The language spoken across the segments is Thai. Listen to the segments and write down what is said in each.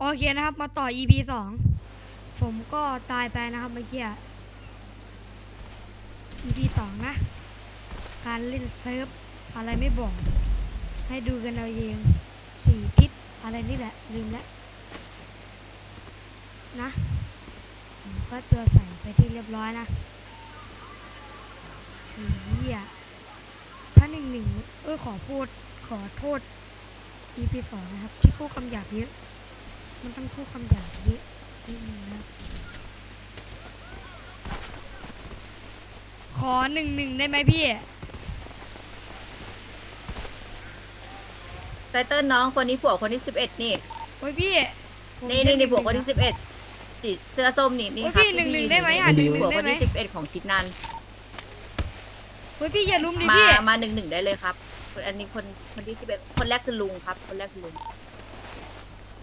โอเคนะครับ มาต่อ EP สองผมก็ตายไปนะครับเมื่อกี้ EP สองนะ การเล่นเซิร์ฟอะไรไม่บอก ให้ดูกันเอาเองสี่ทิศอะไรนี่แหละ ลืมแล้วนะผมก็ตัวใส่ไปที่เรียบร้อยนะเฮียถ้าหนึ่งหนึ่งเออขอพูดขอโทษ EP สองนะครับ ที่พูดคำหยาบเยอะ มันต้องพูดคำหยาบเยอะนิดนึงนะครับขอหนึ่งหนึ่งได้ไหมพี่ ไตเติ้ลน้องคนนี้ผัวคนที่สิบเอ็ดนี่ โอ้ยพี่ผมนี่ได้นี่นี่หงผัวคนหงที่สิบเอ็ดสีเสื้อส้มนี่นี่โอ้ยครับพี่หนึ่งหนึ่งที่ได้ไหมอะหนึ่งหนึ่งผัวได้คนไหม ที่สิบเอ็ดของคิดนันเฮ้ยพี่อย่าลุมดิมาพี่มาหนึ่งหนึ่งได้เลยครับคนอันนี้คนคนที่สิบเอ็ดคนแรกคือลุงครับ คนแรกคือลุง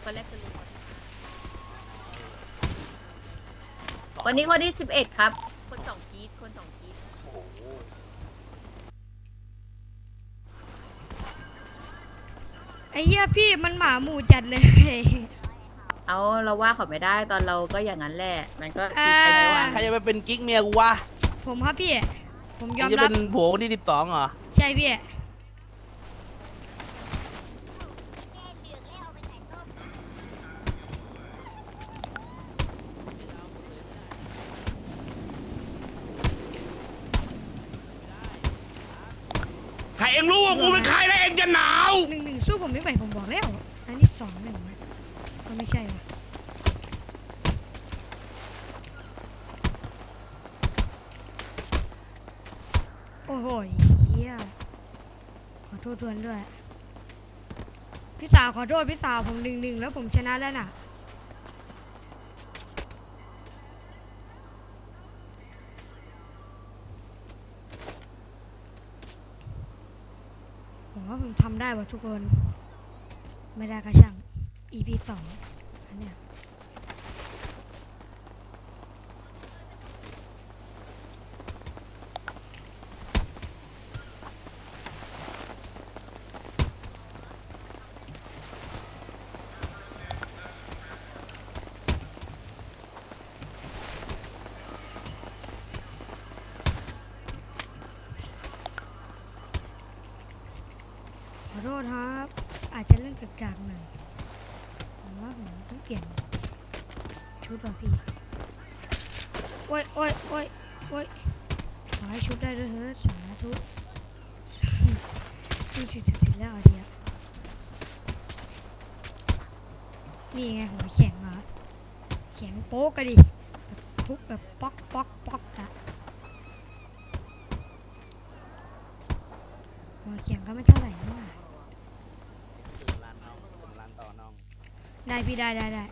คนแรกคือลุง วันนี้คนที่สิบเอ็ดครับ คนสองกีดคนสองกีดไอ้เหี้ยพี่มันหมาหมู่จัดเลย เอาเราว่าเขาไม่ได้ตอนเราก็อย่างนั้นแหละ มันก็อ่าคิดไปวันใครจะไปเป็นกิ๊กเมียกูวะผมครับพี่ ผมยอมจะรัเป็บนผัวคนที่สิบสองเหรอ ใช่พี่ เองรู้ว่ากูเป็นใครแล้วเองจะหนาวหนึ่งหนึ่งสู้ผมไม่ไหวผมบอกแล้ว อันนี้สองหนึ่งนะก็ไม่ใช่ว่ะโอ้โหเฮียขอโทษทวนด้วย พี่สาวขอโทษพี่สาวผมหนึ่งหนึ่งแล้วผมชนะแล้วน่ะ ผมว่าผมทำ ได้ว่ะทุกคน ไม่ได้ก็ช่าง EP สองอันเนี้ย ษครับ อาจจะเล่นกากๆหน่อยผมว่าผมต้องเปลี่ยน ชุดว่ะพี่ โอ้ยโอ้ยโอ้ยโอ้ยขอให้ชุดได้ด้วยเถอะสาธุดูสิจะสิแล้วอะเดียนี่ไงหัวแข็งเหรอแข็งโป๊กอะดิแบบทุบแบบป๊อกป๊อกป๊อกอะหัวแข็งก็ไม่เท่าไหร่นี่หว่า ถึงร้านน้องถึงร้านต่อน้อง ได้พี่ได้ได้ได้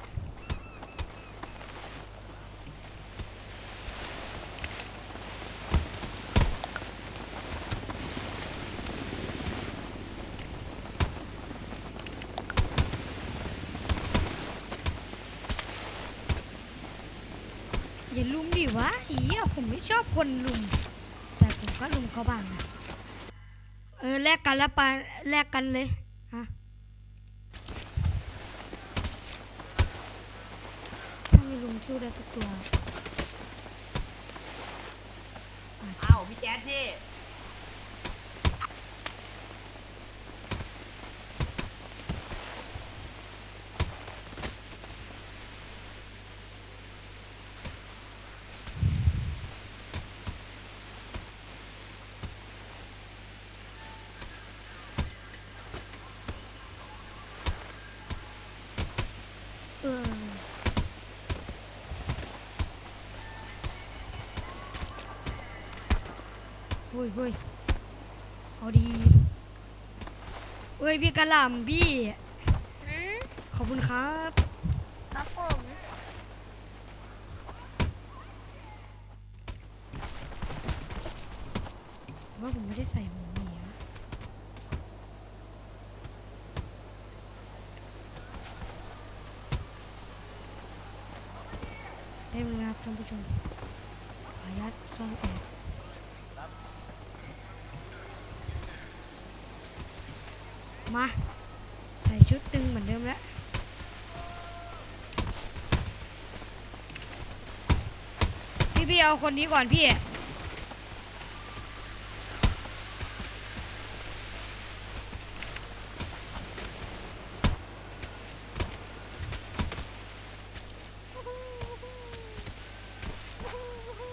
อย่าลุมดิวะอีเหี้ยผมไม่ชอบคนลุม แต่ผมก็ลุมเขาบ้างนะ เออแลกกันแล้วปาแลกกันเลยฮะ ถ้ามีลุง สู้ได้ทุกตัว อ้าวพี่แจ๊ดพี่ เออ เฮ้ยเฮ้ยเอาดีเฮ้ยพี่กระหล่ำพี่อืมขอบคุณครับ ครับผมว่าผมไม่ได้ใส่หมูหมีวะได้ไหมครับท่านผู้ชม ขออนุญาตซ่อนแอบ มา ใส่ชุดตึงเหมือนเดิมแล้วพี่พี่เอาคนนี้ก่อนพี่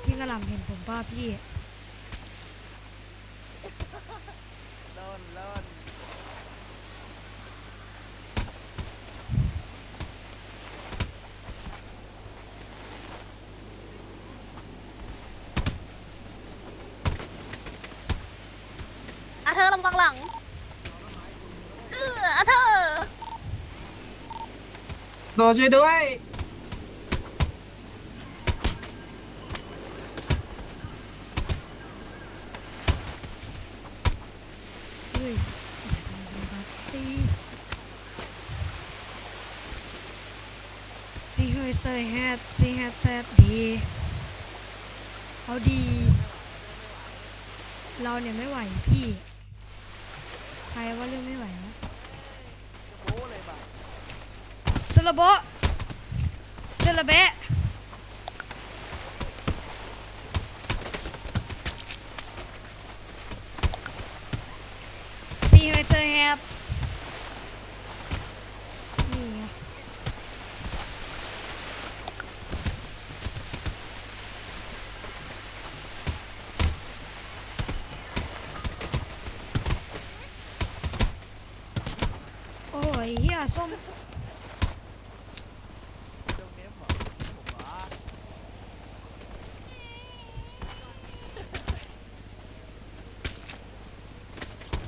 พี่กระลำเห็นผมป้าพี่ อะเธอระวังหลังเอออะเธอโดช่วยด้วยเฮ้ยบัตซีซีเฮยเซยแฮดซีแฮดแซดดีเอาดี เราเนี่ยไม่ไหวพี่ใค รว่าเรื่องไม่ไหวนะโอ้เลยบ่ะสลบโบะสลบเบะซีเฮยเซยแฮปนี่ไง โอ้ย เฮียส้มตรงนี้หมอผม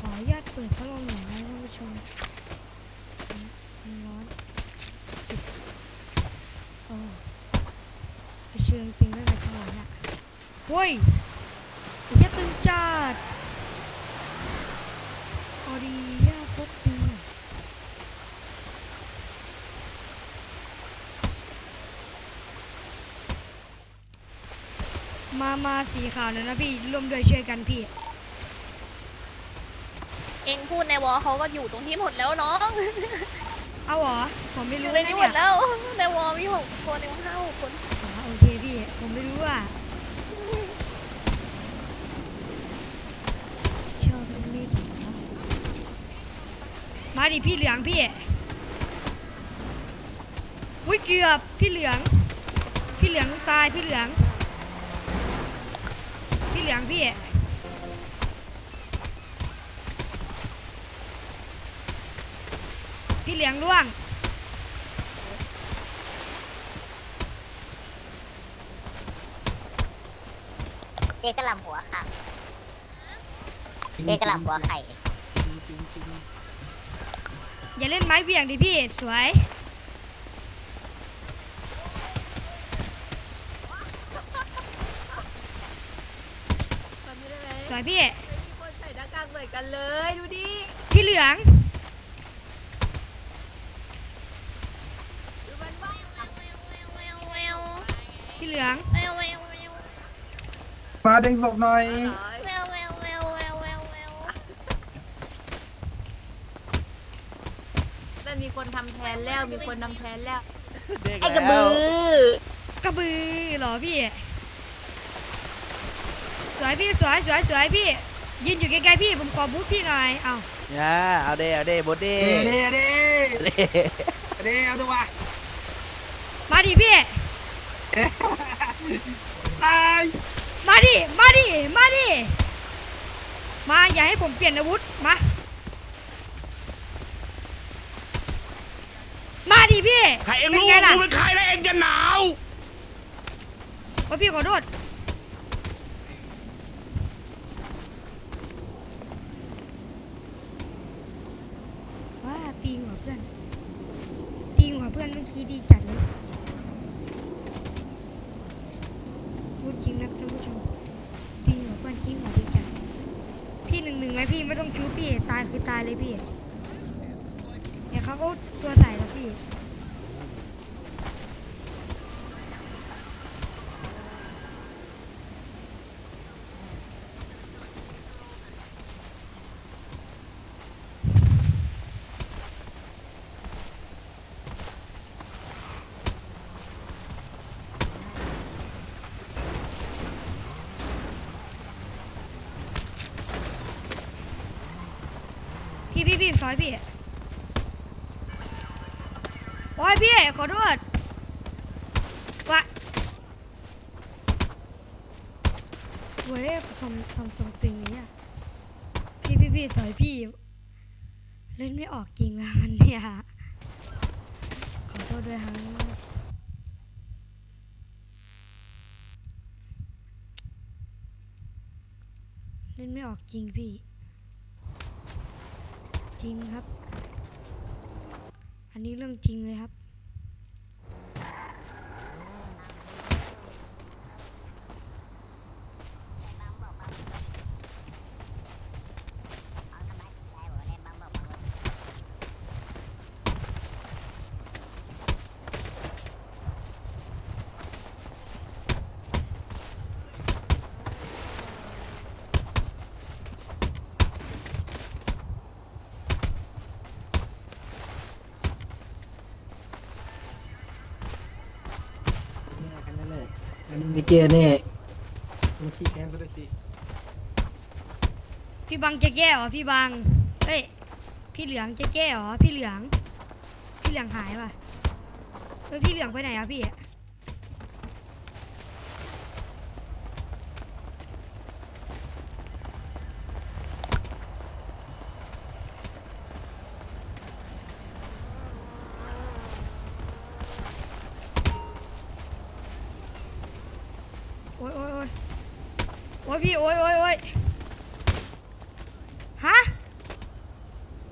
ขออนุญาตเปิดพัดลมหน่อยนะท่านผู้ชมมันร้อนโอ้ไปเชิงติงตั้งแต่จังหวะน่ะเฮ้ยไอ้เหี้ยตึงจัดพอดีเหี้ยโคตรตึงอะ มามาสีขาวหน่อยนะพี่ร่วมด้วยช่วยกันพี่ เองพูดในวอลเขาก็อยู่ตรงที่หมดแล้วน้องเอาเหรอ ผมไม่อรู้ยู่นะในเนี่นี้ยหมดแล้วในวอลมีหกคนเองห้าหกคนอ๋อโอเคพี่ ผมไม่รู้อะชอบเล่นมีดเหรอมาดิพี่เหลืองพี่อุ้ยเกือบพี่เหลือง พี่เหลืองตายพี่เหลืองพี่เห ลืองพี่พี่เหลืองร่วง เจ๊กระหลำหัวค่ะ เจ๊กระหลำหัวไข่ อย่าเล่นไม้เบี่ยงดิพี่ สวย ทำไม่ได้ไหม ส วยพี่ไม่มีคนใส่หน้ากากเหมือนกันเลยดูดิพี่เหลือง ดูมันบ้างพี่เหลือง มาเด้งศพหน่อยแต่มีคนทำแทนแล้วมีคนทำแทนแล้วเด็กไอ้กระบืแล้วอกระบือเหรอพี่ส วยพี่สวยสวยสวยพี่ ยืนอยู่ใกล้ๆพี่ผมขอบูทพี่หน่อยเอาย่าเอาเด้เอาเด้บดเด้เด้เด้เด้เด้เด้เอาตัววะมาดิพี่ตายมาดิมาดิมาดิมาอย่าให้ผมเปลี่ยนอาวุธมามาดิพี่ใครเองเป็นรู้ไงว่าล่ะกูเป็นใครแล้วเองจะหนาวโอ้ยพี่ขอโทษว้า ตีหัวเพื่อน ตีหัวเพื่อนเมื่อกี้ดีจัดเลยพูดจริงนะท่านผู้ชม ตีหัวเพื่อนชี้หัวดีจัด พี่หนึ่งหนึ่งไหมพี่ไม่ต้องชูพี่ ตายคือตายเลยพี่ เดี๋ยวเขาก็ตัวใส่แล้วพี่ พี่พี่ซอยพี่โอ้ยพี่ขอโทษวะเว้ยทำทำทรงตึงอย่างเนี่ยพี่พี่พี่ซอยพี่ เล่นไม่ออกจริงแล้วมันเนี่ยขอโทษด้วยครับเล่นไม่ออกจริงพี่ จริงครับ อันนี้เรื่องจริงเลยครับางบอกบางบางทำไมยายบอกเนี่ยบางบอกบาง กันนั่นแหละอันนี้มิ เกอร์นี่มึงขี้แค้นซะด้วยสิพี่บังจะแก้เหรอพี่บังเอ้ยพี่เหลืองจะแก้เหรอพี่เหลือง พี่เหลืองหายว่ะเอ้ยพี่เหลืองไปไหนอะพี่โอ้ยโอ้ยโอ้ยโอ้ย พี่โอ้ยโอ้ยโอ้ยฮะ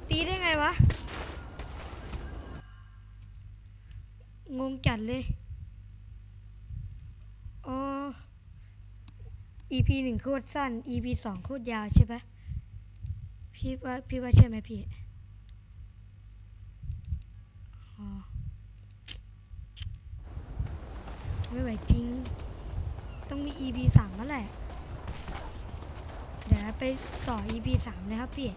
ตีได้ไงวะ งงจัดเลยโอ้ EP หนึ่งโคตรสั้น EP สองโคตรยาวใช่ปะพี่ว่าพี่ว่าใช่ไหมพี่ไม่ไหวจริง ต้องมี EP สามแล้วแหละ เดี๋ยวไปต่อ EP สามนะครับพี่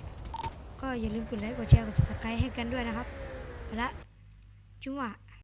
ก็อย่าลืมกดไลค์กดแชร์กด subscribe ให้กันด้วยนะครับไปละจุ๊บะ